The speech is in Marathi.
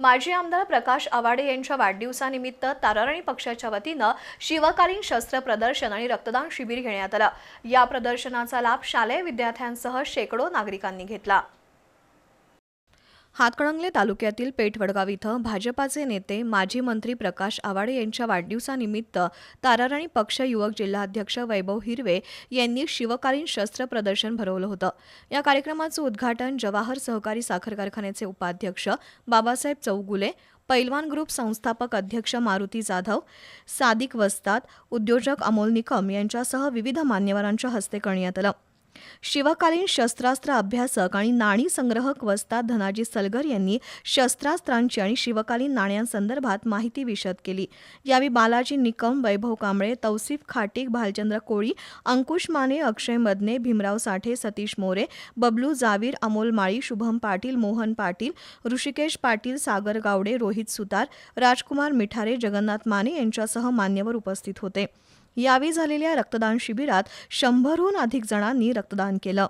माजी आमदार प्रकाश आवाडे यांच्या वाढदिवसानिमित्त ताराराणी पक्षाच्या वतीनं शिवकालीन शस्त्र प्रदर्शन आणि रक्तदान शिबिर घेण्यात आलं. या प्रदर्शनाचा लाभ शालेय विद्यार्थ्यांसह शेकडो नागरिकांनी घेतला. हातकणंगले तालुक्यातील पेठवडगाव इथं भाजपाचे नेते माजी मंत्री प्रकाश आवाडे यांच्या वाढदिवसानिमित्त ताराराणी पक्ष युवक जिल्हाध्यक्ष वैभव हिरवे यांनी शिवकालीन शस्त्र प्रदर्शन भरवलं होतं. या कार्यक्रमाचं उद्घाटन जवाहर सहकारी साखर कारखान्याचे उपाध्यक्ष बाबासाहेब चौगुले पैलवान ग्रुप संस्थापक अध्यक्ष मारुती जाधव सादिक वस्ताद उद्योजक अमोल निकम यांच्यासह विविध मान्यवरांच्या हस्ते करण्यात आलं. शिवकालीन शस्त्रास्त्र अभ्यासक आणि नाणी संग्रहक वस्ताद धनाजी सलगर यांनी शस्त्रास्त्रांची आणि शिवकालीन नाण्यांसंदर्भात माहिती विशद केली. यावेळी बालाजी निकम वैभव कांबळे तौसिफ खाटीक भालचंद्र कोळी अंकुश माने अक्षय मदने भीमराव साठे सतीश मोरे बबलू जावीर अमोल माळी शुभम पाटील मोहन पाटील ऋषिकेश पाटील सागर गावडे रोहित सुतार राजकुमार मिठारे जगन्नाथ माने यांच्यासह मान्यवर उपस्थित होते. यावेळी झालेल्या रक्तदान शिबिरात शंभरहून अधिक जणांनी रक्तदान केलं.